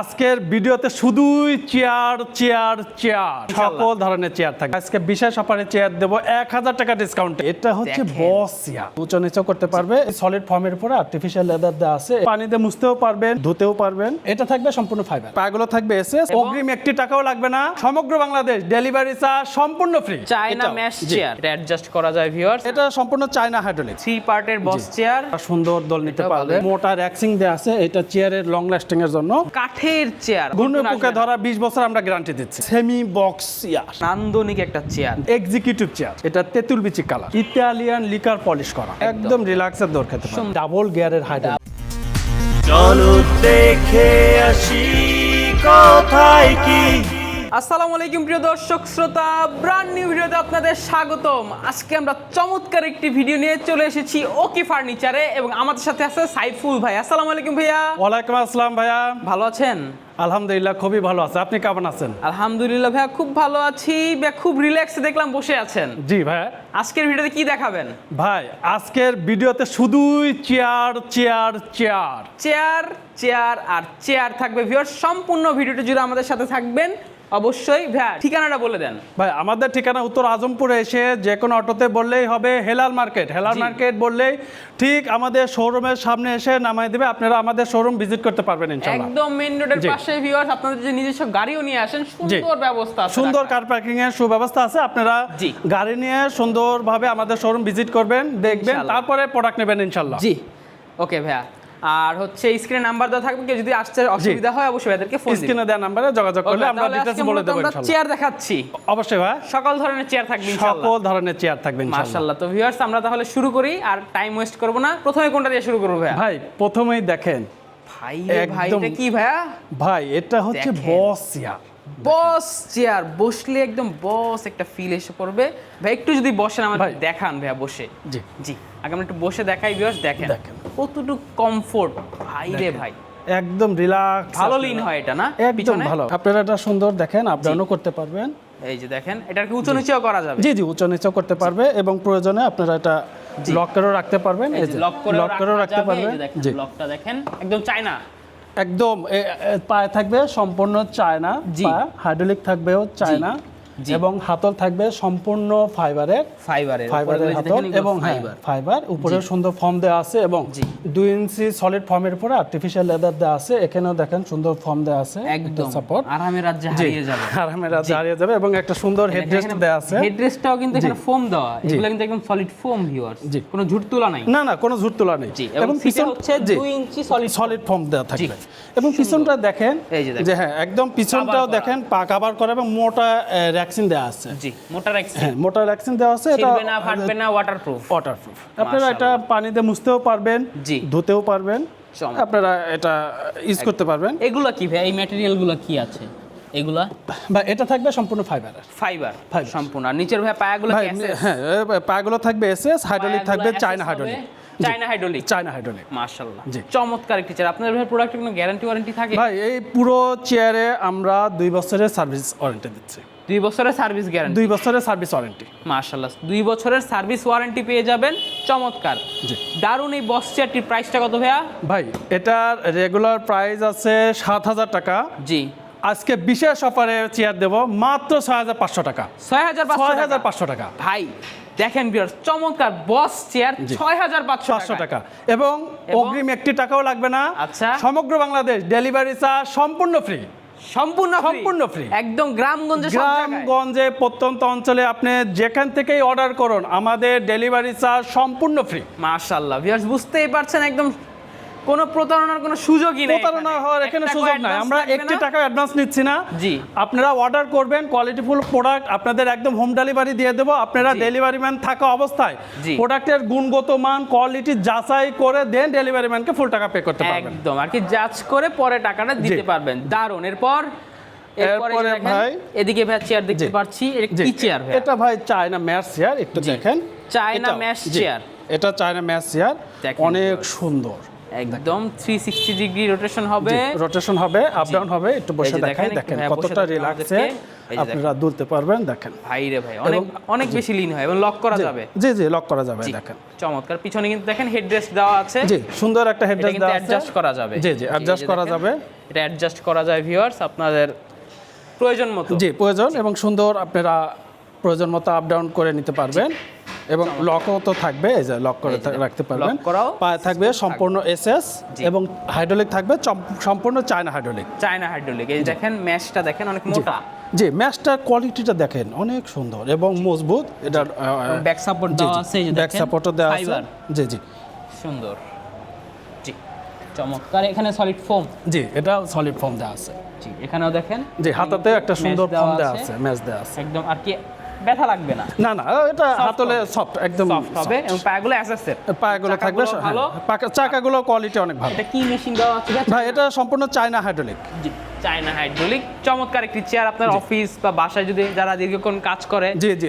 আজকের ভিডিওতে শুধুই চেয়ার চেয়ার চেয়ার সকল ধরনের চেয়ার থাকবে। আজকে বিশেষ অফারে চেয়ার দেবো এক হাজার টাকা ডিসকাউন্ট এটা হচ্ছে বস চেয়ার উঁচু নিচু করতে পারবে। সলিড ফর্মের উপরে আর্টিফিশিয়াল লেদার দেওয়া আছে। পানিতে মুছতেও পারবেন ধুতেও পারবেন। এটা থাকবে সম্পূর্ণ ফাইবার পাগুলো থাকবে এসএস অগ্রিম একটি টাকাও লাগবে না। সমগ্র বাংলাদেশ ডেলিভারি চার্জ সম্পূর্ণ ফ্রি চায়না ম্যাশ চেয়ার এটা অ্যাডজাস্ট করা যায় ভিউয়ার্স এটা সম্পূর্ণ চায়না হাইড্রোলিক থ্রি পার্টের বস চেয়ার সুন্দর দল নিতে পারবে। মোটা র্যাক্সিং দেওয়া আছে। এটা চেয়ারের লং লাস্টিং এর জন্য। কাঠের চেয়ার। ঘূর্ণি পোকা ধরা 20 বছর আমরা গ্যারান্টি দিচ্ছি। Semi box chair. নান্দনিক একটা চেয়ার। Executive chair. এটা তেতুল বিচি কালার ইতালিয়ান লিকার পলিশ করা। একদম। রিল্যাক্সের দর খেতে পারেন ডাবল গিয়ারের হাইড্রোলিক চলো দেখে আসি কোথায় কি? আসসালামু আলাইকুম প্রিয় দর্শক শ্রোতা ব্র্যান্ড নিউ ভিডিওতে আপনাদের স্বাগতম। আজকে আমরা চমৎকার একটি ভিডিও নিয়ে চলে এসেছি ওকে ফার্নিচারে এবং আমাদের সাথে আছে সাইফুল ভাই। আসসালামু আলাইকুম ভাইয়া। ওয়ালাইকুম আসসালাম ভাইয়া। ভালো আছেন? আলহামদুলিল্লাহ খুবই ভালো আছে। আপনি কেমন আছেন? আলহামদুলিল্লাহ ভাইয়া খুব ভালো আছি। খুব রিল্যাক্সে দেখলাম বসে আছেন। জি ভাইয়া। আজকের ভিডিওতে কি দেখাবেন? ভাই আজকের ভিডিওতে শুধুই chair chair chair chair chair আর চেয়ার থাকবে। ভিউয়ার সম্পূর্ণ ভিডিওটি জুড়ে আমাদের সাথে থাকবেন। অবশ্যই ভাইয়া ঠিকানাটা বলে দেন। ভাই আমাদের ঠিকানা উত্তর আজমপুরে এসে যে কোনো অটোতে বললেই হবে হেলাল মার্কেট। হেলাল মার্কেট বললেই ঠিক আমাদের শোরুমের সামনে এসে নামাই দেবে আপনারা আমাদের শোরুম ভিজিট করতে পারবেন ইনশাআল্লাহ একদম মেইন রোডের। পাশে ভিউয়ার্স আপনাদের যে নিজস্ব গাড়িও নিয়ে আসেন সুন্দর ব্যবস্থা আছে সুন্দর কার পার্কিং এর সুব্যবস্থা আছে আপনারা গাড়ি নিয়ে সুন্দরভাবে আমাদের শোরুম ভিজিট করবেন দেখবেন তারপরে প্রোডাক্ট নেবেন ইনশাল্লাহ। জি। ওকে ভাইয়া আর হচ্ছে স্ক্রিনে নাম্বার দেওয়া থাকবে কেউ যদি আসতে অসুবিধা হয় অবশ্যই ভাইদেরকে ফোন স্ক্রিনে দেওয়া নাম্বারে যোগাযোগ করলে আমরা ডিটেইলস বলে দেবো আমরা চেয়ার দেখাচ্ছি। অবশ্যই ভাই। সকল ধরনের চেয়ার থাকবে ইনশাআল্লাহ সকল ধরনের চেয়ার থাকবে ইনশাল্লাহ। মাশাআল্লাহ তো ভিউয়ার্স আমরা তাহলে শুরু করি আর টাইম ওয়েস্ট করব না। প্রথমে কোনটা দিয়ে শুরু করব ভাইয়া? ভাই প্রথমেই দেখেন। ভাই ভাই এটা কি ভাইয়া? ভাই এটা হচ্ছে বস চেয়ার বস চেয়ার বসলে একদম বস একটা ফিল এসে পড়বে। ভাই একটু যদি বসেন আমাদের ভাই। দেখান ভাইয়া বসে। জি। জি আগে আমরা একটু বসে দেখাই ভিউয়ার্স দেখেন। দেখেন। কতটুকু কমফোর্ট ভাই রে ভাই। একদম রিল্যাক্স ভালো লিন হয় এটা না? একদম? ভালো। আপনারা এটা সুন্দর দেখেন আপ ডাউনও করতে পারবেন। এই যে দেখেন এটার কি উঁচু নিচেও করা যাবে? জি জি উঁচু নিচু করতে পারবে এবং প্রয়োজনে আপনারা এটা। লক করেও রাখতে পারবেন। এই যে লক করে করেও রাখতে পারবেন। জি। লকটা দেখেন একদম চায়না। একদম পায়ে থাকবে সম্পূর্ণ চায়না। পা। হাইড্রোলিক থাকবেও চায়না। এবং হাতল থাকবে সম্পূর্ণ ফাইবারের ফাইবারের ফাইবারের হাতল এবং হ্যাঁ ফাইবার উপরে সুন্দর ফর্ম দেওয়া আছে এবং দুই ইঞ্চি সলিড ফর্মের উপরে আর্টিফিশিয়াল লেদার দেওয়া আছে। এখানেও দেখেন সুন্দর ফর্ম দেওয়া আছে একদম। সাপোর্ট আরামে রাজ্যে হারিয়ে যাবে। আরামের দাঁড়িয়ে যাবে এবং একটা সুন্দর হেডরেস্ট দেওয়া আছে। হেডরেস্টটাও কিন্তু এখানে ফোম দেওয়া। এগুলো কিন্তু একদম সলিড ফোম ভিউয়ার্স জি। কোনো ঝুট তোলা নাই। না না কোনো ঝুট তোলা নেই। এবং পিছন হচ্ছে জি। 2 ইঞ্চি সলিড সলিড ফর্ম দেওয়া থাকবে। এবং পিছনটা দেখেন এই যে দেখেন। হ্যাঁ একদম পিছনটাও দেখেন পা কাভার করা এবং মোটা ভ্যাকসিন দেওয়া আছে। জি মোটার এক্সট্রা হ্যাঁ মোটা ভ্যাকসিন দেওয়া আছে এটা না ফাটবে না ওয়াটারপ্রুফ ওয়াটারপ্রুফ আপনারা এটা পানিতে মুছতেও পারবেন জি। ধুতেও পারবেন। আপনারা এটা ইউজ করতে পারবেন। এগুলা কি ভাই? এই ম্যাটেরিয়ালগুলো কি আছে? এগুলা? বা এটা থাকবে সম্পূর্ণ ফাইবারের ফাইবার সম্পূর্ণ। আর নিচের ভাই পায়াগুলো কি আছে? হ্যাঁ এ, পাগুলো থাকবে এসএস হাইড্রোলিক থাকবে China hydraulic China hydraulic China hydraulic মাশাআল্লাহ। জি। চমৎকার একটি চেয়ার আপনাদের ভাই প্রোডাক্টের কোনো গ্যারান্টি ওয়ারেন্টি থাকে? ভাই এই পুরো চেয়ারে আমরা দুই বছরের সার্ভিস ওয়ারেন্টি দিচ্ছি। দুই বছরের সার্ভিস গ্যারান্টি। দুই বছরের সার্ভিস ওয়ারেন্টি। মাশাআল্লাহ দুই বছরের সার্ভিস ওয়ারেন্টি পেয়ে যাবেন চমৎকার। জি। দারুণ এই বক্স চেয়ারটির প্রাইসটা কত ভাইয়া? ভাই এটার রেগুলার প্রাইস আছে সাত হাজার টাকা। জি। আজকে বিশেষ অফারে চেয়ার দেব মাত্র ছয় হাজার পাঁচশো টাকা। ছয় হাজার ছয় হাজার পাঁচশো টাকা। ভাই দেখেন বিয়ার চমৎকার বস চেয়ার ছয় হাজার পাঁচশো টাকা। এবং এবং- অগ্রিম একটি টাকাও লাগবে না। আচ্ছা। সমগ্র বাংলাদেশ ডেলিভারি চার্জ সম্পূর্ণ ফ্রি সম্পূর্ণ সম্পূর্ণ ফ্রি একদম গ্রামগঞ্জে গ্রামগঞ্জে প্রত্যন্ত অঞ্চলে আপনি যেখান থেকেই অর্ডার করুন আমাদের ডেলিভারি চার্জ সম্পূর্ণ ফ্রি মাশাল্লাহ ভিউয়ার্স বুঝতেই পারছেন একদম কোনো প্রতারণার কোনো সুযোগই নেই প্রতারণা। হওয়ার এখানে সুযোগ নাই। আমরা একটি টাকা অ্যাডভান্স নিচ্ছি না। জি। আপনারা অর্ডার করবেন কোয়ালিটিফুল প্রোডাক্ট আপনাদের একদম হোম ডেলিভারি দিয়ে দেবো। আপনারা ডেলিভারি ম্যান থাকা অবস্থায় প্রোডাক্টের গুণগত মান কোয়ালিটি যাচাই করে দেন ডেলিভারি ম্যানকে ফুল টাকা পে করতে পারবেন। একদম আর কি জাজ করে পরে টাকাটা দিতে পারবেন। দারুণ। এরপর এরপরে ভাই- এদিকে ভাই চেয়ার দেখতে। পাচ্ছি কি চেয়ার ভাই? এটা ভাই চায়না ম্যাচ চেয়ার একটু দেখেন। China mesh chair. এটা চায়না ম্যাচ চেয়ার অনেক সুন্দর। একদম 360 ডিগ্রি রোটেশন হবে। রোটেশন হবে আপ ডাউন হবে একটু বসে দেখাই দেখেন, বসে কতটা রিল্যাক্সে আপনারা দুলতে পারবেন দেখেন। ভাই রে ভাই অনেক অনেক বেশি লিন হয় এবং লক করা যাবে। জি জি লক করা যাবে দেখেন। চমৎকার। পিছনে কিন্তু দেখেন হেডরেস্ট দেওয়া আছে। জি সুন্দর একটা হেডরেস্ট দেওয়া আছে। অ্যাডজাস্ট করা যাবে। জি জি অ্যাডজাস্ট করা যাবে। এটা অ্যাডজাস্ট করা যায় ভিউয়ার্স আপনাদের প্রয়োজন মতো। জি প্রয়োজন এবং সুন্দর আপনারা প্রয়োজন মতো আপ ডাউন করে নিতে পারবেন। এবং লকও তো থাকবে এই যে লক করে রাখতে পারবেন। পায়ে থাকবে সম্পূর্ণ এসএস। এবং হাইড্রোলিক থাকবে সম্পূর্ণ চায়না হাইড্রোলিক চায়না হাইড্রোলিক এই দেখেন ম্যাশটা দেখেন অনেক মোটা। জি ম্যাচটার কোয়ালিটিটা দেখেন অনেক সুন্দর এবং মজবুত। এটা ব্যাক সাপোর্ট দেওয়া আছে ব্যাক সাপোর্টও দেওয়া আছে। জি জি। সুন্দর। জি চমৎকার। এখানে সলিড ফোম জি এটা সলিড ফর্ম দেওয়া আছে। জি এখানেও দেখেন। জি হাতাতে একটা সুন্দর ফর্ম দেওয়া আছে। আছে ম্যাচ দেওয়া আছে। একদম আর কি ব্যথা লাগবে না। না না এটা হাতলে সফট একদম সফট হবে এবং পায়াগুলো অ্যাসেসের পায়াগুলো থাকবে ভালো। হ্যাঁ, পাকা- চাকাগুলো কোয়ালিটি অনেক ভালো। এটা কি মেশিন দেওয়া আছে? ভাই এটা সম্পূর্ণ চায়না হাইড্রোলিক জি। চায়না হাইড্রোলিক চমৎকার একটি চেয়ার আপনার অফিস বা বাসায় যদি যারা দীর্ঘক্ষণ কাজ করে জি জি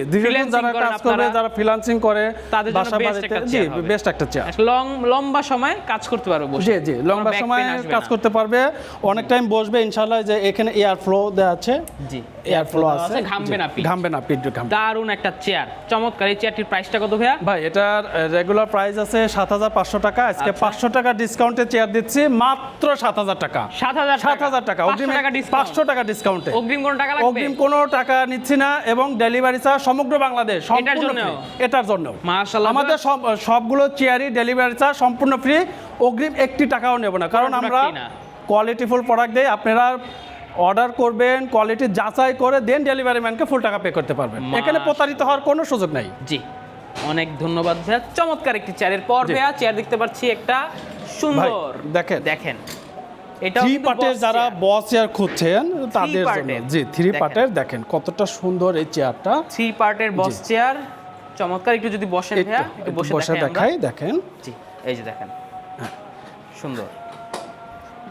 যারা কাজ আপনারা, যারা ফ্রিল্যান্সিং করে তাদের জন্য বাসা best বাড়িতে একটা জি বেস্ট একটা চেয়ার লং লম্বা সময় কাজ করতে পারবে বসে। জি জি লম্বা সময় কাজ করতে পারবে। অনেক টাইম বসবে ইনশাআল্লাহ যে এখানে এয়ার ফ্লো আছে। জি। এয়ার ফ্লো আছে। ঘামবে না পিঠ। ঘামবে না পিঠ ঘামবে দারুণ একটা চেয়ার চমৎকার এই চেয়ারটির প্রাইসটা কত ভাইয়া? ভাই এটার রেগুলার প্রাইস আছে সাত হাজার পাঁচশো টাকা। আজকে আচ্ছা। পাঁচশো টাকা ডিসকাউন্টে চেয়ার দিচ্ছি মাত্র সাত হাজার টাকা। সাত হাজার সাত হাজার টাকা। অগ্রিম পাঁচশো টাকা ডিসকাউন্টে অগ্রিম কোনো টাকা অগ্রিম কোনো টাকা নিচ্ছি না এবং ডেলিভারি চার্জ সমগ্র বাংলাদেশ? এটার জন্য। আমাদের সবগুলো চেয়ারই ডেলিভারি চার্জ সম্পূর্ণ ফ্রি অগ্রিম একটি টাকাও নেব না। কারণ আমরা। কোয়ালিটিফুল প্রোডাক্ট দেই। আপনারা অর্ডার করবেন কোয়ালিটি যাচাই করে দেন ডেলিভারি ম্যানকে ফুল টাকা পে করতে পারবেন। এখানে প্রতারিত হওয়ার কোনো সুযোগ নাই। জি। অনেক ধন্যবাদ ভাইয়া। চমৎকার একটি চেয়ারের পর। ভাইয়া চেয়ার দেখতে পাচ্ছি একটা সুন্দর। দেখেন। দেখেন। এটা থ্রি পার্টের যারা বস চেয়ার খুঁজছেন তাদের জন্য। জি থ্রি পার্টের দেখেন কতটা সুন্দর এই চেয়ারটা থ্রি পার্টের বস চেয়ার চমৎকার একটু যদি বসেন একটু ভাইয়া একটু একটু বসে দেখাই দেখেন। জি এই যে দেখেন। সুন্দর।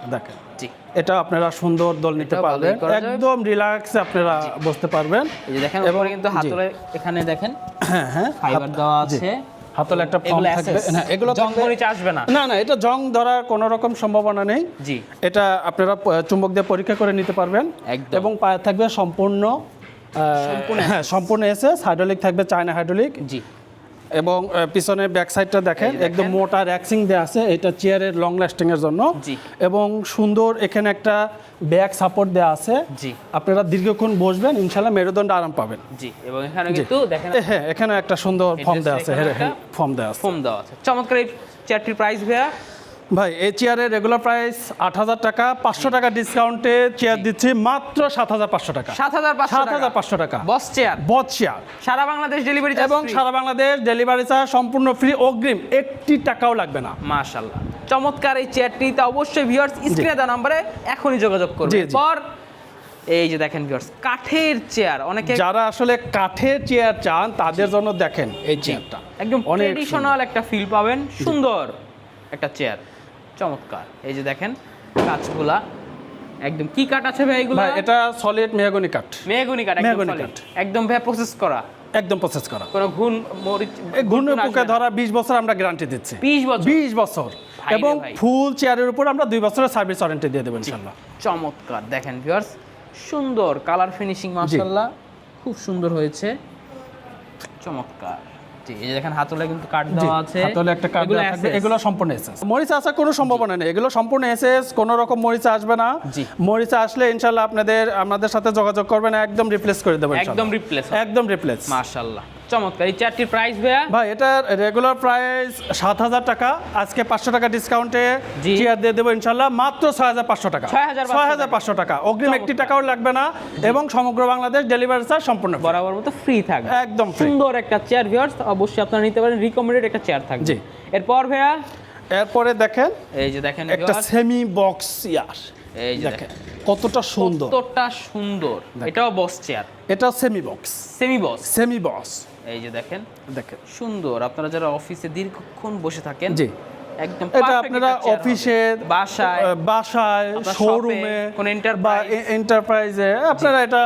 দেখেন। জি। এটা আপনারা সুন্দর দল নিতে পারবেন। একদম রিল্যাক্স আপনারা বসতে পারবেন। এই যে দেখেন এবং- উপরে কিন্তু হাতলে এখানে দেখেন। হ্যাঁ হ্যাঁ। ফাইবার দেওয়া আছে। হাতলে একটা ফর্ম থাকবে। হ্যাঁ এগুলো জং মরিচ আসবে না। না না এটা জং ধরার কোনো রকম সম্ভাবনা নেই। জি। এটা আপনারা চুম্বক দিয়ে পরীক্ষা করে নিতে পারবেন। একদম। এবং পায়ে থাকবে সম্পূর্ণ আহ, হ্যাঁ সম্পূর্ণ এসে হাইড্রোলিক থাকবে চায়না হাইড্রোলিক জি। এবং পিছনে ব্যাক সাইডটা দেখেন একদম মোটা র্যাক্সিং দেওয়া আছে এটা চেয়ারের লং লাস্টিং এর জন্য। এবং সুন্দর এখানে একটা ব্যাক সাপোর্ট দেওয়া আছে। জি। আপনারা দীর্ঘক্ষণ বসবেন ইনশাআল্লাহ মেরুদণ্ড আরাম পাবেন। জি এবং এখানে কিন্তু দেখেন হ্যাঁ এখানে একটা সুন্দর ফর্ম দেয়া দেওয়া আছে এখানে হ্যাঁ ফর্ম দেওয়া আছে। ফর্ম দেওয়া আছে। চমৎকার এই চেয়ারটির প্রাইস ভাইয়া। ভাই এই চেয়ারের রেগুলার প্রাইস আট হাজার টাকা পাঁচশো টাকা ডিসকাউন্টে চেয়ার দিচ্ছি মাত্র সাত হাজার পাঁচশো টাকা। সাত হাজার সাত হাজার পাঁচশো টাকা। বস চেয়ার বদ চেয়ার সারা বাংলাদেশ ডেলিভারি এবং সারা বাংলাদেশ ডেলিভারি চার্জ সম্পূর্ণ ফ্রি অগ্রিম। একটি টাকাও লাগবে না। মাশাল্লাহ চমৎকার এই চেয়ারটি চেয়ারটিতে অবশ্যই ভিউয়ার্স স্ক্রিনে দেওয়া নাম্বারে এখনই যোগাযোগ করবে। পর এই যে দেখেন ভিউয়ার্স কাঠের চেয়ার অনেকে যারা আসলে কাঠের চেয়ার চান তাদের জন্য দেখেন এই চেয়ারটা একদম ট্রেডিশনাল একটা ফিল পাবেন। সুন্দর একটা চেয়ার চমৎকার। এই যে দেখেন কাঠগুলা একদম কি কাঠ আছে ভাই এগুলো? ভাই এটা সলিড মেহগনি কাঠ। মেহগুনি কাঠ একদম মেহগনি। কাঠ। একদম ভাই প্রসেস করা। একদম প্রসেস করা। কোনো ঘুণ মরিচ ঘূর্ণি পোকা ধরা বিশ বছর আমরা গ্যারান্টি দিচ্ছি। 20 বছর? বিশ বছর। এবং ফুল চেয়ারের উপর আমরা দুই বছরের সার্ভিস ওয়ারেন্টি দিয়ে দেবো ইনশাল্লাহ চমৎকার। দেখেন ভিউয়ার্স সুন্দর কালার ফিনিশিং মাশাআল্লাহ। খুব সুন্দর হয়েছে। চমৎকার। জি এই যে দেখেন হাতলে কিন্তু কাট দেওয়া আছে। হাতলে একটা কাট এগুলো আছে এগুলো সম্পূর্ণ এসএস মরিচা আসার কোনো সম্ভাবনা নেই। এগুলো সম্পূর্ণ এসএস কোনো রকম মরিচা আসবে না। মরিচা আসলে ইনশাল্লাহ আপনাদের আমাদের সাথে যোগাযোগ করবেন একদম রিপ্লেস করে দেবেন একদম রিপ্লেস একদম রিপ্লেস মাশাআল্লাহ। চমৎকার এই চারটির প্রাইস ভাইয়া? ভাই এটার রেগুলার প্রাইস সাত হাজার টাকা। আজকে পাঁচশো টাকা ডিসকাউন্টে জি। চেয়ার দিয়ে দেবো ইনশাল্লাহ মাত্র ছয় হাজার পাঁচশো টাকা। 6,500 ছয় হাজার পাঁচশো টাকা। অগ্রিম একটি টাকাও লাগবে না এবং সমগ্র বাংলাদেশ ডেলিভারি চার্জ সম্পূর্ণ বরাবর মতো ফ্রি থাকবে। একদম সুন্দর একটা চেয়ার ভিউয়ার্স অবশ্যই আপনারা নিতে পারেন রিকমেন্ডেড একটা চেয়ার থাকবে। জি। এরপর ভাইয়া? এরপরে দেখেন এই যে দেখেন একটা সেমি বক্স ইয়ার এই যে দেখেন কতটা সুন্দর। কতটা সুন্দর। এটাও বস চেয়ার এটা semi box semi boss semi box এই যে দেখেন দেখেন। সুন্দর। আপনারা যারা অফিসে দীর্ঘক্ষণ বসে থাকেন জি। একদম এটা আপনারা। অফিসে বাসায় বাসায় শোরুমে কোনো enterprise- এন্টারপ্রাইজে আপনারা এটা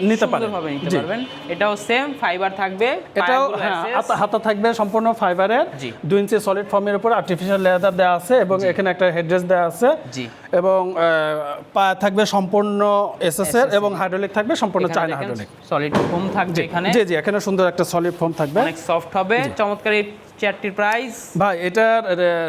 নিতে পারেন। নিতে পারবেন। এটাও সেম ফাইবার থাকবে এটাও হ্যাঁ। হাতা- থাকবে সম্পূর্ণ ফাইবারের জি। দুই ইঞ্চি সলিড ফর্মের উপর আর্টিফিশিয়াল লেদার দেওয়া আছে এবং এখানে একটা হেডরেস দেওয়া আছে। এবং পা থাকবে সম্পূর্ণ এসএস এর এবং হাইড্রোলিক থাকবে সম্পূর্ণ চায়না হাইড্রোলিক সলিড ফোম থাকবে এখানে। জি জি এখানে সুন্দর একটা সলিড ফর্ম থাকবে। অনেক সফট হবে। চমৎকার চেয়ারটির প্রাইস ভাই এটার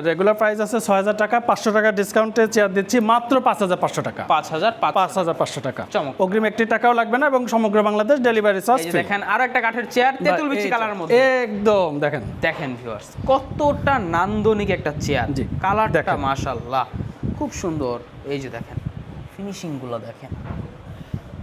রেগুলার প্রাইস আছে ছয় হাজার টাকা পাঁচশো টাকা ডিসকাউন্টে চেয়ার দিচ্ছি মাত্র পাঁচ হাজার পাঁচশো টাকা। পাঁচ হাজার পাঁচ হাজার পাঁচশো টাকা। চমক অগ্রিম একটি টাকাও লাগবে না এবং সমগ্র বাংলাদেশ ডেলিভারি চার্জ দেখেন আরও একটা কাঠের চেয়ার তেঁতুল বিচি কালারের মধ্যে। একদম দেখেন। দেখেন ভিউয়ার্স কতটা নান্দনিক একটা চেয়ার জি, কালারটা। মাশাআল্লাহ। খুব সুন্দর। এই যে দেখেন ফিনিশিংগুলো দেখেন।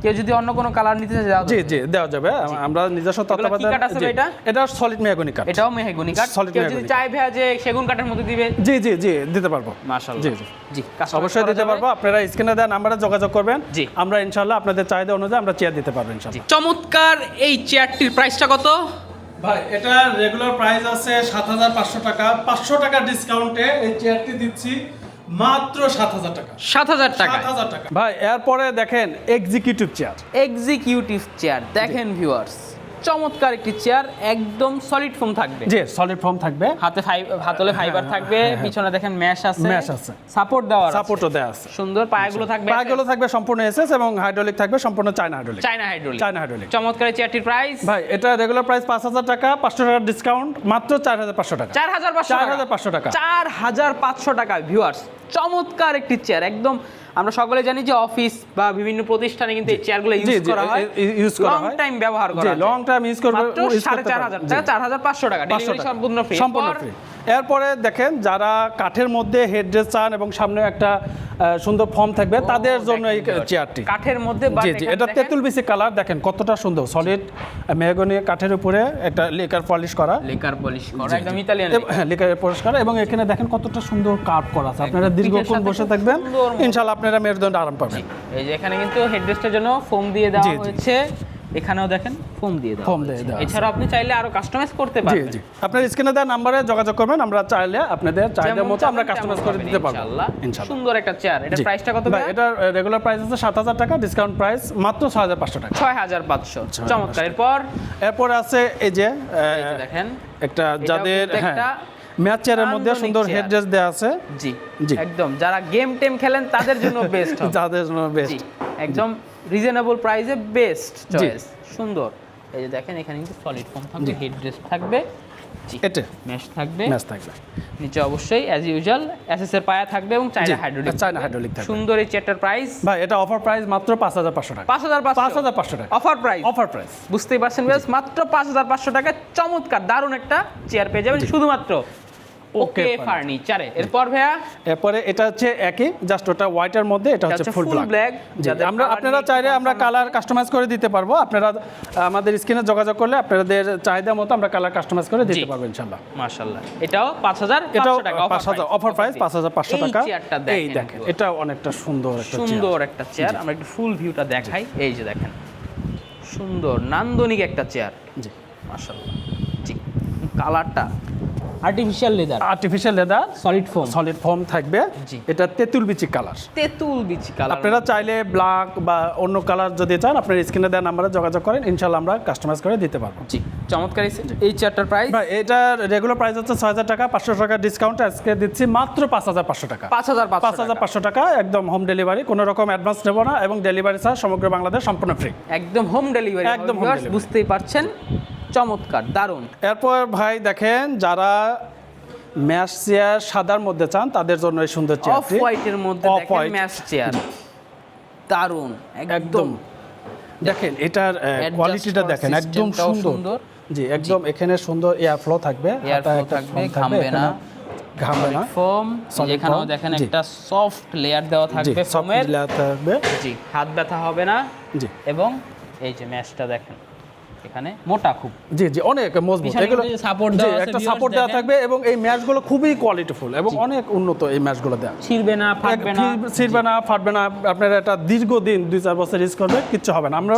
কেউ যদি অন্য কোনো কালার নিতে চায় জি জি দেওয়া যাবে। আমরা নিজস্ব তত্ত্বাবধান কাঠ আছে এটা? এটা সলিড মেহগনি কাঠ এটাও মেহগনি কাঠ Solid কেউ যদি চায় ভাইয়া যে সেগুন কাঠের মধ্যে দিবে। জি জি জি দিতে পারব। মাশাআল্লাহ। জি জি। জি অবশ্যই দিতে পারব। আপনারা স্ক্রিনে দেওয়া নাম্বারে যোগাযোগ করবেন। জি। আমরা ইনশাল্লাহ আপনাদের চাহিদা অনুযায়ী আমরা চেয়ার দিতে পারব জি ইনশাল্লাহ চমৎকার এই চেয়ারটির প্রাইসটা কত? ভাই এটা রেগুলার প্রাইস আছে সাত হাজার পাঁচশো টাকা। পাঁচশো টাকা ডিসকাউন্টে এই চেয়ারটি দিচ্ছি। মাত্র সাত হাজার টাকা। সাত হাজার টাকা টাকা। ভাই এরপরে দেখেন এক্সিকিউটিভ চেয়ার এক্সিকিউটিভ চেয়ার দেখেন ভিউয়ার্স চমৎকার একটি চেয়ার একদম সলিড ফোম থাকবে। জি সলিড ফর্ম থাকবে। হাতে হাতলে ফাইবার থাকবে পিছনে দেখেন ম্যাশ আছে। Mesh আছে। সাপোর্ট দেওয়া আছে। সাপোর্টও দেওয়া আছে। সুন্দর পায়াগুলো থাকবে পাগুলো থাকবে সম্পূর্ণ এসএস এবং হাইড্রোলিক থাকবে সম্পূর্ণ China hydraulic China hydraulic China hydraulic চমৎকার চেয়ারটির প্রাইস ভাই এটা রেগুলার প্রাইস পাঁচ হাজার টাকা পাঁচশো টাকা ডিসকাউন্ট মাত্র চার হাজার পাঁচশো টাকা। চার হাজার পাঁচশো চার হাজার পাঁচশো টাকা। চার হাজার পাঁচশো টাকা ভিউয়ার্স চমৎকার একটি চেয়ার একদম আমরা সকলে জানি যে অফিস বা বিভিন্ন প্রতিষ্ঠানে কিন্তু এই চেয়ারগুলো ইউজ করা হয় ইউজ করা হয় লং টাইম ব্যবহার করা হয়। লং টাইম ইউজ করবে মাত্র use সাড়ে করতে চার পারবেন। হাজার জি। টাকা চার হাজার পাঁচশো টাকা ডেলিভারি সম্পূর্ণ ফ্রি সম্পূর্ণ ফ্রি এরপরে দেখেন যারা কাঠের মধ্যে হেডরেস্ট চান এবং সামনে একটা সুন্দর ফর্ম থাকবে তাদের জন্য এই চেয়ারটি। কাঠের মধ্যে জি জি এটা তেঁতুল বিসি কালার দেখেন কতটা সুন্দর সলিড মেহগনি কাঠের উপরে একটা লেকার পলিশ করা। লেকার পলিশ করা একদম ইতালিয়ান হ্যাঁ লেকার পলিশ করা এবং এখানে দেখেন কতটা সুন্দর কার্ভ করা আছে। আপনারা দীর্ঘক্ষণ বসে থাকবেন। ইনশাআল্লাহ আপনারা মেরুদণ্ড আরাম পাবেন। এই যে এখানে কিন্তু হেডরেস্টের জন্য ফোম দিয়ে দেওয়া। হয়েছে। এখানেও দেখেন ফোম দিয়ে দেওয়া Foam দিয়ে দেওয়া এছাড়া আপনি চাইলে আরও কাস্টমাইজ করতে জি পারবেন। জি। আপনার স্ক্রিনে দেওয়া নাম্বারে যোগাযোগ করবেন আমরা চাইলে আপনাদের চাহিদা মতো আমরা কাস্টমাইজ করে দিতে পারব। ইনশাআল্লাহ। সুন্দর একটা চেয়ার এটার জি। প্রাইসটা কত ভাই এটা রেগুলার প্রাইস আছে সাত হাজার টাকা ডিসকাউন্ট প্রাইস মাত্র ছয় হাজার পাঁচশো টাকা। ছয় হাজার পাঁচশো। চমৎকার। এরপর? এরপর আছে এই যে দেখেন একটা যাদের হ্যাঁ একটা ম্যাচ চেয়ারের মধ্যে সুন্দর চেয়ার। হেড ড্রেস দেওয়া আছে। জি জি। একদম। যারা গেম টেম খেলেন তাদের জন্য বেস্ট যাদের জন্য বেস্ট একদম রিজনেবল প্রাইসে বেস্ট। চয়েস সুন্দর। এই যে দেখেন এখানে কিন্তু সলিড ফর্ম থাকবে হেড ড্রেস থাকবে এটা। মেশ থাকবে। ম্যাচ থাকবে। নিচে অবশ্যই অ্যাজ ইউজুয়াল এসএস এর পায়া থাকবে এবং চাইনা জি, হাইড্রোলিক চায়না hydraulic থাকবে। সুন্দর এই চেয়ারটার প্রাইস ভাই এটা অফার প্রাইস মাত্র পাঁচ হাজার পাঁচশো টাকা। পাঁচ হাজার পাঁচ হাজার পাঁচশো টাকা। অফার প্রাইস অফার প্রাইস বুঝতেই পারছেন বেশ মাত্র পাঁচ হাজার পাঁচশো টাকা। চমৎকার দারুণ একটা চেয়ার পেয়ে যাবেন। শুধুমাত্র ওকে ফার্নিচারে এরপর ভাইয়া? এরপরে এটা হচ্ছে একই জাস্ট ওটা হোয়াইটের মধ্যে এটা হচ্ছে ফুল ব্ল্যাক আমরা আপনারা চাইলে আমরা কালার কাস্টমাইজ করে দিতে পারব। আপনারা আমাদের স্ক্রিনে যোগাযোগ করলে আপনাদের চাহিদা মতো আমরা কালার কাস্টমাইজ করে দিতে। পারব ইনশাল্লাহ মাশাআল্লাহ। এটাও পাঁচ হাজার এটাও টাকা পাঁচ হাজার অফার প্রাইস পাঁচ হাজার পাঁচশো টাকা। চেয়ারটা এই দেখেন দেখেন এটা অনেকটা সুন্দর একটা সুন্দর একটা চেয়ার আমরা একটু ফুল ভিউটা দেখাই। এই যে দেখেন। সুন্দর নান্দনিক একটা চেয়ার জি। মাশাআল্লাহ। জি। কালারটা artificial leather artificial leather solid foam solid form থাকবে। এটা তেঁতুল বিচি কালার তেঁতুল বিচি কালার আপনারা চাইলে ব্ল্যাক বা অন্য কালার যদি চান আপনার স্ক্রিনে দেওয়া নাম্বারে যোগাযোগ করেন ইনশাল্লাহ আমরা কাস্টমাইজ করে দিতে পারব। জি চমৎকার এই- চেয়ারটার প্রাইস ভাই এটার রেগুলার প্রাইস হচ্ছে ছয় হাজার টাকা পাঁচশো টাকা ডিসকাউন্ট আজকে দিচ্ছি মাত্র পাঁচ হাজার পাঁচশো টাকা। পাঁচ হাজার পাঁচ হাজার পাঁচশো টাকা একদম হোম ডেলিভারি কোনো রকম অ্যাডভান্স নেব না এবং ডেলিভারি চার্জ সমগ্র বাংলাদেশ সম্পূর্ণ ফ্রি একদম হোম ডেলিভারি একদম। বুঝতেই পারছেন। চমৎকার দারুণ। এরপর ভাই দেখেন যারা ম্যাশ চেয়ার সাদার মধ্যে চান তাদের জন্য এই সুন্দর চেয়ার অফ হোয়াইটের মধ্যে দেখেন ম্যাশ চেয়ার। দারুণ একদম। দেখেন এটার কোয়ালিটিটা দেখেন একদম সুন্দর। জি একদম এখানে সুন্দর এয়ার ফ্লো থাকবে এয়ার ফ্লো একটা থাকবে ঘামবে না। ঘামবে না। ফোম foam, দেখেন একটা সফট লেয়ার দেওয়া থাকবে ফোমের layer থাকবে। জি হাত ব্যথা হবে না। জি। এবং এই যে ম্যাশটা দেখেন। এখানে মোটা খুব। জি জি অনেক মজবুত। এগুলো সাপোর্ট দেওয়া একটা সাপোর্ট দেওয়া থাকবে এবং এই ম্যাচগুলো খুবই কোয়ালিটিফুল এবং অনেক উন্নত এই ম্যাচগুলো দেওয়া। ছিড়বে না ফাটবে না। ছিড়বে না ফাটবে না। আপনারা এটা দীর্ঘদিন দুই চার বছর ইউজ করবে কিচ্ছু হবে না। আমরা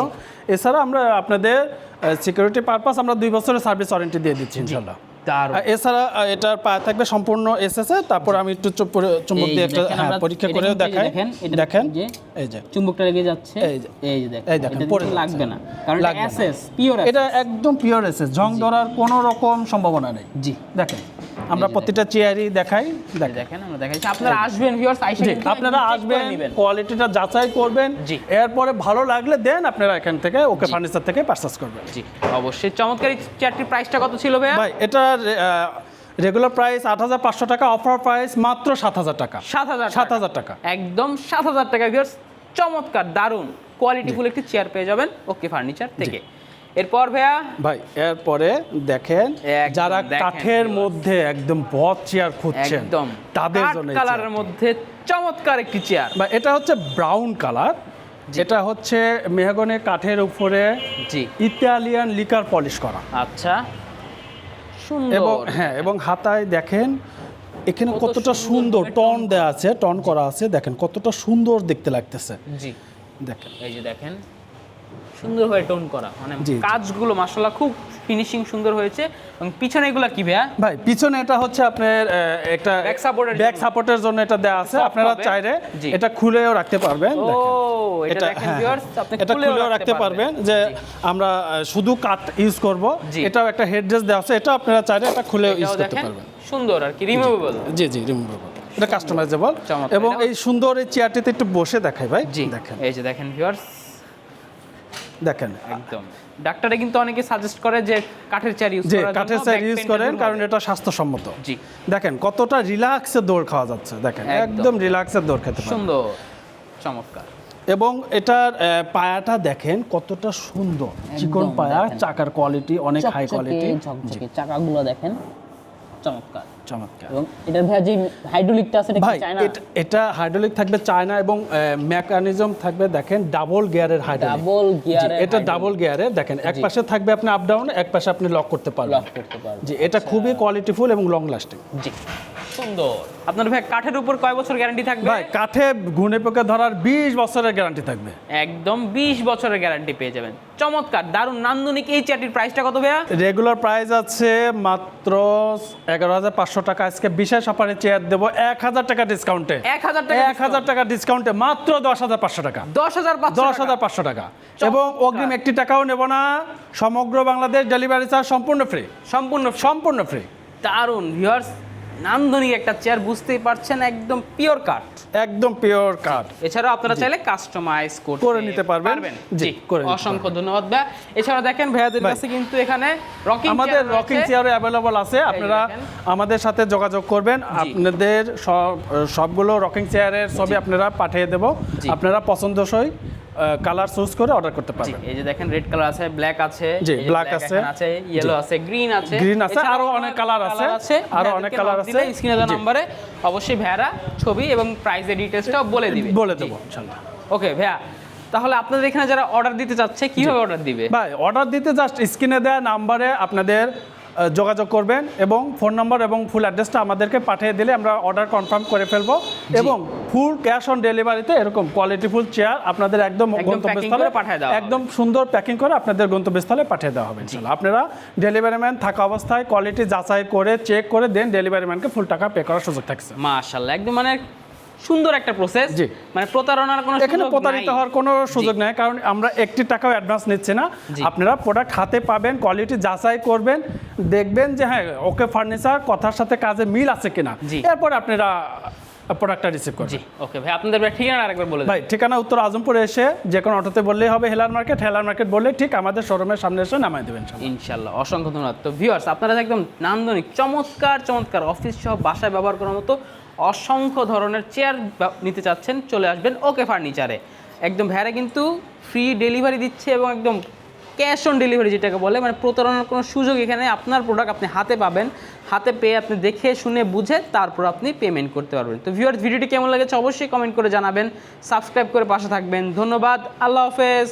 এছাড়া আমরা আপনাদের সিকিউরিটি পারপাস আমরা দুই বছরের সার্ভিস ওয়ারেন্টি দিয়ে দিচ্ছি আর এছাড়া এটার পায়ে থাকবে সম্পূর্ণ এসএসএ তারপর আমি একটু চুম্বক দিয়ে একটা হ্যাঁ, পরীক্ষা করে করেও দেখাই। দেখেন, দেখেন এই যে চুম্বকটা লেগে যাচ্ছে। এই যে। এই যে দেখেন এই দেখেন, এটা পড়ে লাগবে না। কারণ এসএস পিওর এটা একদম পিওর এসএস জং। ধরার কোনো রকম সম্ভাবনা নেই। জি। দেখেন। আমরা প্রতিটা চেয়ারই দেখাই দেখেন। আমরা দেখাইছি আপনারা আসবেন ভিউয়ার্স আইসা কিন্তু আপনারা আসবেন কোয়ালিটিটা যাচাই করবেন। এরপরে ভালো লাগলে দেন আপনারা এখান থেকে ওকে ফার্নিচার থেকে পারচেস করবেন। জি অবশ্যই। চমৎকার এই চেয়ারটির প্রাইসটা কত ছিল ভাই এটার রেগুলার প্রাইস আট হাজার পাঁচশো টাকা অফার প্রাইস মাত্র সাত হাজার টাকা। সাত হাজার সাত হাজার টাকা। একদম সাত হাজার টাকা ভিউয়ার্স চমৎকার দারুণ। কোয়ালিটিফুল একটি চেয়ার পেয়ে যাবেন ওকে ফার্নিচার থেকে। এরপর ভাইয়া? ভাই এরপরে দেখেন যারা কাঠের মধ্যে একদম বদ চেয়ার খুঁজছেন একদম। তাদের জন্য কালারের মধ্যে চমৎকার একটি চেয়ার। বা এটা হচ্ছে ব্রাউন কালার। এটা হচ্ছে মেহগনি কাঠের উপরে জি। ইতালিয়ান লিকার পলিশ করা। আচ্ছা। এবং হ্যাঁ এবং হাতায় দেখেন এখানে কতটা সুন্দর। সুন্দর টন দেওয়া আছে টন করা আছে দেখেন কতটা সুন্দর দেখতে লাগতেছে। জি। দেখেন। এই যে দেখেন। সুন্দরভাবে টোন করা মানে। কাজগুলো খুব ফিনিশিং সুন্দর হয়েছে। এবং পিছনে এগুলা কি ভাইয়া? ভাই পিছনে এটা হচ্ছে আপনার একটা support এর ব্যাক সাপোর্টের জন্য এটা দেওয়া আছে। আপনারা। চাইলে এটা খুলেও রাখতে পারবেন ও এটা দেখেন হ্যাঁ, viewers, আপনি এটা খুলেও খুলেও রাখতে পারবেন যে আমরা শুধু কাঠ ইউজ করব। এটাও একটা হেডরেস দেওয়া আছে। এটা আপনারা চাইলে এটা খুলে ইউজ করতে পারবেন। সুন্দর আর কি রিমুভেবল জি। জি রিমুভেবল এটা কাস্টমাইজেবল এবং এই সুন্দর এই চেয়ারটিতে একটু বসে দেখাই ভাই। দেখেন। এই যে দেখেন ভিউয়ার্স দেখেন। একদম। ডাক্তারে কিন্তু অনেকে সাজেস্ট করে যে কাঠের চেয়ার ইউজ করার কাঠের চেয়ার ইউজ করেন কারণ এটা স্বাস্থ্যসম্মত। জি। দেখেন কতটা রিল্যাক্সে দৌড় খাওয়া যাচ্ছে দেখেন। একদম। একদম রিল্যাক্সে দৌড় খেতে সুন্দর। চমৎকার। এবং এটার পায়াটা দেখেন কতটা সুন্দর। চিকন পায়া চাকার কোয়ালিটি অনেক হাই কোয়ালিটি চাকাগুলো দেখেন। চমৎকার। চমৎকার। এবং এটার ভাই যে হাইড্রোলিকটা আছে এটা চায়না? এটা- হাইড্রোলিক থাকবে চায়না এবং মেকানিজম থাকবে দেখেন ডাবল গিয়ারের হাইড্রোলিক। ডাবল গিয়ারের এটা ডাবল গিয়ারের দেখেন এক পাশে থাকবে আপনি আপ ডাউন এক পাশে আপনি লক করতে পারবেন। লক করতে পারবে জি এটা খুবই কোয়ালিটিফুল এবং লং লাস্টিং জি। সুন্দর। আপনার ভাই কাঠের উপর কয় বছর গ্যারান্টি থাকবে? ভাই কাঠে ঘুনে পোকে ধরার বিশ বছরের গ্যারান্টি থাকবে। একদম 20 বছরের গ্যারান্টি পেয়ে যাবেন। চমৎকার দারুণ নান্দনিক এই চেয়ারটির প্রাইসটা কত ভাইয়া? রেগুলার প্রাইস আছে মাত্র এগারো হাজার পাঁচশো টাকা। আজকে বিশেষ অফারে চেয়ার দেবো এক হাজার টাকা ডিসকাউন্টে এক হাজার টাকা এক হাজার টাকা ডিসকাউন্টে মাত্র দশ হাজার পাঁচশো টাকা। দশ হাজার দশ হাজার পাঁচশো টাকা। এবং অগ্রিম একটি টাকাও নেব না। সমগ্র বাংলাদেশ ডেলিভারি চার্জ সম্পূর্ণ ফ্রি সম্পূর্ণ সম্পূর্ণ ফ্রি দারুণ ভিউয়ার্স নান্দনিক একটা চেয়ার বুঝতেই পারছেন একদম পিওর কাঠ একদম পিওর কাঠ এছাড়াও আপনারা চাইলে কাস্টমাইজ করে নিতে পারবেন। জি, করে অসংখ্য ধন্যবাদ ভাইয়া এছাড়া দেখেন ভাইয়াদের ভাই। কাছে কিন্তু এখানে রকিং আমাদের রকিং চেয়ারও অ্যাভেলেবল আছে। আপনারা আমাদের সাথে যোগাযোগ করবেন। আপনাদের সব সবগুলো রকিং চেয়ারের ছবি আপনারা পাঠিয়ে দেব। আপনারা পছন্দসই কালার চুজ করে অর্ডার করতে পারবেন এই যে দেখেন রেড কালার আছে ব্ল্যাক আছে জি, black আছে। আছে ইয়েলো আছে গ্রিন আছে Green আছে, আরও অনেক কালার আছে, আরও অনেক কালার আছে। স্ক্রিনে দেওয়া। নম্বরে অবশ্যই ভাইয়ারা ছবি এবং প্রাইসের ডিটেইলসটাও বলে দিবে বলে দেবো ইনশাল্লাহ ওকে ভাইয়া তাহলে আপনাদের এখানে যারা অর্ডার দিতে চাচ্ছে কীভাবে অর্ডার দিবে ভাই অর্ডার দিতে জাস্ট স্ক্রিনে দেওয়া নাম্বারে আপনাদের যোগাযোগ করবেন এবং ফোন নাম্বার এবং ফুল অ্যাড্রেসটা আমাদেরকে পাঠিয়ে দিলে আমরা অর্ডার কনফার্ম করে ফেলব এবং ফুল ক্যাশ অন ডেলিভারিতে এরকম কোয়ালিটিফুল চেয়ার আপনাদের একদম গন্তব্যস্থলে পাঠিয়ে দেওয়া একদম সুন্দর প্যাকিং করে আপনাদের গন্তব্যস্থলে পাঠিয়ে দেওয়া হবে ইনশাল্লাহ আপনারা ডেলিভারি ম্যান থাকা অবস্থায় কোয়ালিটি যাচাই করে চেক করে দেন ডেলিভারি ম্যানকে ফুল টাকা পে করার সুযোগ থাকছে। মাশাআল্লাহ একদম মানে সুন্দর একটা প্রসেস মানে প্রতারণার কোনো এখানে প্রতারিত হওয়ার কোনো সুযোগ নাই কারণ আমরা একটি টাকাও অ্যাডভান্স নিচ্ছি না। আপনারা প্রোডাক্ট হাতে পাবেন কোয়ালিটি যাচাই করবেন দেখবেন যে হ্যাঁ ওকে ফার্নিচার কথার সাথে কাজে মিল আছে কিনা। এরপর আপনারা প্রোডাক্টটা রিসিভ করবেন। ওকে ভাই আপনাদের ভাই ঠিকানা আরেকবার বলে ভাই ঠিকানা উত্তর আজমপুরে এসে যে কোনো অটোতে বললেই হবে হেলার মার্কেট। হেলার মার্কেট বললে ঠিক আমাদের শোরুমের সামনে এসে নামাই দেবেন ইনশাল্লাহ। ইনশাল্লাহ অসংখ্য ধন্যবাদ। তো ভিউয়ার্স আপনারা একদম নান্দনিক চমৎকার চমৎকার অফিস সহ বাসায় ব্যবহার করার মতো অসংখ্য ধরনের চেয়ার নিতে চাচ্ছেন, চলে আসবেন ওকে ফার্নিচারে একদম ভ্যারে কিন্তু ফ্রি ডেলিভারি দিচ্ছে এবং একদম ক্যাশ অন ডেলিভারি যেটাকে বলে মানে প্রতারণার কোনো সুযোগ এখানে আপনার প্রোডাক্ট আপনি হাতে পাবেন। হাতে পেয়ে আপনি দেখে, শুনে, বুঝে তারপর আপনি পেমেন্ট করতে পারবেন। তো ভিউয়ার্স ভিডিওটি কেমন লেগেছে অবশ্যই কমেন্ট করে জানাবেন। সাবস্ক্রাইব করে পাশে থাকবেন। ধন্যবাদ। আল্লাহ হাফেজ।